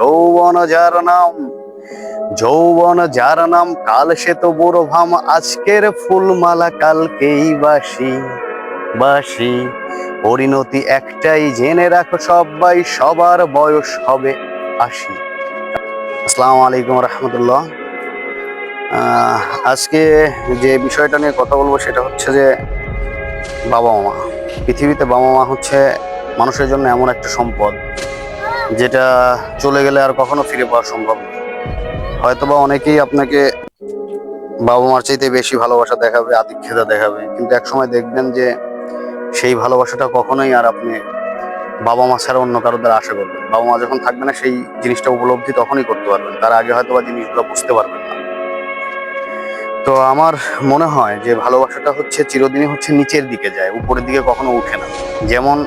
যৌবন যার নাম, যৌবন যার নাম কাল সে তো বুড়ো ভাম আজকের ফুলমালা কালকেই বাসি বাসি। পরিণতি একটাই জেনে রাখো সবাই, সবার বয়স হবে আশি। আসসালামু আলাইকুম রহমতুল্লাহ। আজকে যে বিষয়টা নিয়ে কথা বলব সেটা হচ্ছে যে বাবা মা পৃথিবীতে বাবা মা হচ্ছে মানুষের জন্য এমন একটা সম্পদ। যেটা চলে গেলে আর কখনো ফিরে পাওয়া সম্ভব না। হয়তোবা অনেকেই আপনাকে বাবা মার চাইতে বেশি ভালোবাসা দেখাবে, আতিথ্যতা দেখাবে, কিন্তু একসময় দেখবেন যে সেই ভালোবাসাটা কখনোই আর আপনি বাবা মা ছাড়া অন্য কারোর দ্বারা আশা করবেন বাবা মা যখন থাকবে না, সেই জিনিসটা উপলব্ধি তখনই করতে পারবেন। তার আগে হয়তো বা জিনিসগুলো বুঝতে পারবেন না। তো আমার মনে হয় যে ভালোবাসাটা হচ্ছে, চিরদিনই হচ্ছে নিচের দিকে যায়, উপরের দিকে কখনো উঠে না। যেমন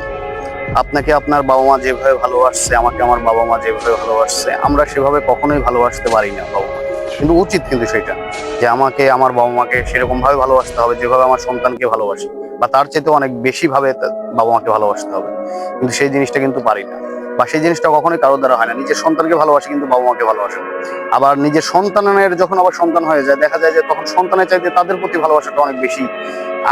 আপনাকে আপনার বাবা মা যেভাবে ভালোবাসছে, আমাকে আমার বাবা মা যেভাবে ভালোবাসছে, আমরা সেভাবে কখনোই ভালোবাসতে পারি না বাবা মা। কিন্তু উচিত কিন্তু সেটা, যে আমাকে, আমার বাবা মাকে সেরকম ভাবে ভালোবাসতে হবে, যেভাবে আমার সন্তানকে ভালোবাসি, বা তার চাইতে অনেক বেশি ভাবে তা- বাবা মাকে ভালোবাসতে হবে। কিন্তু সেই জিনিসটা কিন্তু পারি না। বা সেই জিনিসটা কখনোই কারোর দ্বারা হয় না। নিজের সন্তানকে ভালোবাসি কিন্তু বাবা মাকে ভালোবাসে। আবার নিজের সন্তানের যখন আবার সন্তান হয়ে যায়, দেখা যায় যে তখন সন্তানের চাইতে তাদের প্রতি ভালোবাসাটা অনেক বেশি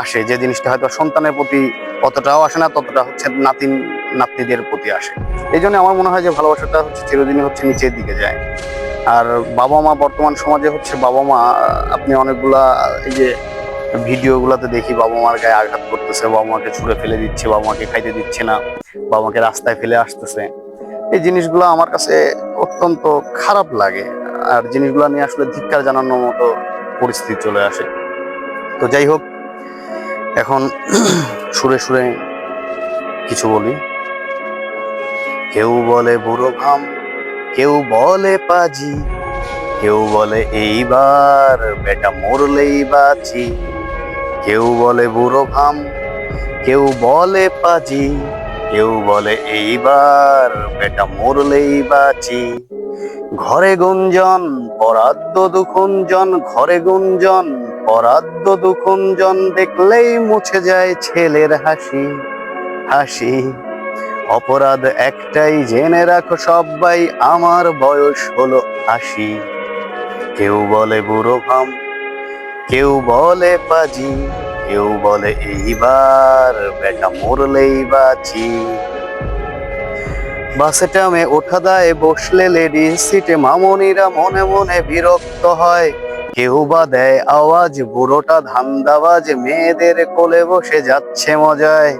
আসে। যে জিনিসটা হয়তো সন্তানের প্রতি অতটাও আসে না, ততটা হচ্ছে নাতিন, নাতনিদের প্রতি আসে। এই জন্য আমার মনে হয় যে ভালোবাসাটা হচ্ছে চিরদিনই হচ্ছে নিচের দিকে যায়। আর বাবা মা বর্তমান সমাজে হচ্ছে বাবা মা আপনি অনেকগুলা এই যে ভিডিওগুলোতে দেখি বাবা মার গায়ে আঘাত করতেছে, বাবা মাকে ছুঁড়ে ফেলে দিচ্ছে, বাবা মাকে খাইতে দিচ্ছে না, বাবা মাকে রাস্তায় ফেলে আসতেছে। এই জিনিসগুলো আমার কাছে অত্যন্ত খারাপ লাগে, আর জিনিসগুলো নিয়ে আসলে ধিক্কার জানানোর মতো পরিস্থিতি চলে আসে। তো যাই হোক, এখন সুরে সুরে কিছু বলি। কেউ বলে বুড়ো ভাম কেউ বলে পাজি, কেউ বলে এইবার বেটা মরলেই বাঁচি। কেউ বলে বুড়ো ভাম কেউ বলে পাজি, কেউ বলে এইবার বেটা মরলেই বাঁচি। ঘরে গুঞ্জন পরাদ্য দুকুঞ্জন ঘরে গুঞ্জন পরাদ্য দুকুঞ্জন দেখলেই মুছে যায় ছেলের হাসি হাসি। অপরাধ একটাই জেনে রাখো সবাই, আমার বয়স হলো আশি। কেউ বলে বুড়ো ভাম কেউ বলে পাজি, কেউ বলে এইবার, বেটা মরলেই বাঁচি বাসে টামে ওঠা দায় বসলে লেডি সিটে মামনিরা মনে মনে বিরক্ত হয়। কেউ বা দেয় আওয়াজ, বুড়োটা ধান্দাবাজ, মেয়েদের কোলে বসে যাচ্ছে মজায়।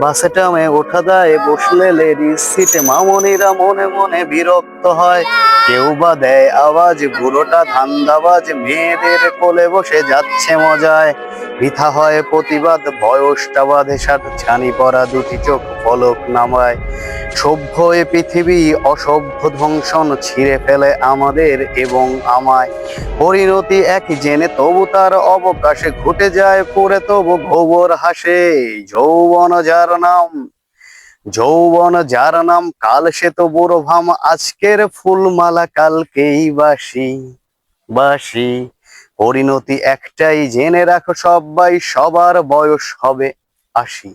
বাসে টামে ওঠা দায় বসলে লেডিস সিটে মামনিরা মনে মনে বিরক্ত হয়। কেউ বা দেয় আওয়াজ, বুড়োটা ধান্দাবাজ, মেয়েদের কোলে বসে যাচ্ছে মজায়। বৃথা হয় প্রতিবাদ বয়সটা বাঁধে ছানি পরা দুটি চোখ পলক নামায়। সভ্য এ পৃথিবী, অসভ্য ধ্বংসন ছিঁড়ে ফেলে আমাদের এবং আমায়। পরিণতি এক জেনে তবু তার অবকাশে ঘটে যায় পড়ে তবু গোবর হাসে, যৌবন যার নাম, যৌবন যার নাম, কাল সে তো বুড়ো ভাম, আজকের ফুলমালা কালকেই বাসি বাসি। পরিণতি একটাই জেনে রাখো সবাই সবার বয়স হবে আশি।